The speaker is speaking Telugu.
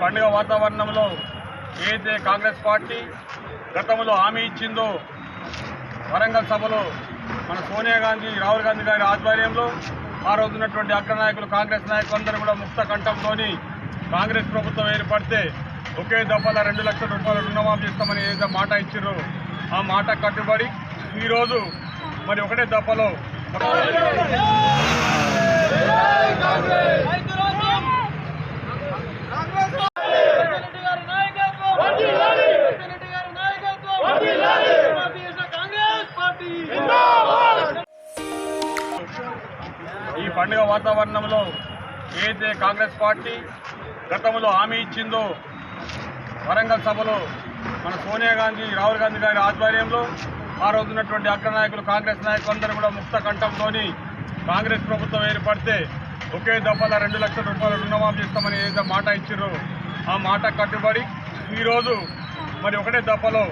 పండుగ వాతావరణంలో ఏదైతే కాంగ్రెస్ పార్టీ గతంలో హామీ ఇచ్చిందో వరంగల్ సభలో మన సోనియా గాంధీ రాహుల్ గాంధీ గారి ఆధ్వర్యంలో ఆ రోజున్నటువంటి అగ్ర నాయకులు కాంగ్రెస్ నాయకులందరూ కూడా ముక్త కంఠంతో కాంగ్రెస్ ప్రభుత్వం ఏర్పడితే ఒకే దఫాల రెండు లక్షల రూపాయలు రుణమాఫీ చేస్తామని ఏదైతే మాట ఇచ్చారో ఆ మాట కట్టుబడి ఈరోజు మరి ఒకటే దఫలో ఈ పండుగ వాతావరణంలో ఏదైతే కాంగ్రెస్ పార్టీ గతంలో హామీ ఇచ్చిందో వరంగల్ సభలో మన సోనియా గాంధీ రాహుల్ గాంధీ గారి ఆధ్వర్యంలో ఆ రోజున్నటువంటి అగ్రనాయకులు కాంగ్రెస్ నాయకులందరూ కూడా ముక్త కంఠంతో కాంగ్రెస్ ప్రభుత్వం ఏర్పడితే ఒకే దఫాల రెండు లక్షల రూపాయలు రుణమాఫీ చేస్తామని ఏదైతే మాట ఇచ్చారో ఆ మాట కట్టుబడి ఈరోజు మరి ఒకటే దఫలో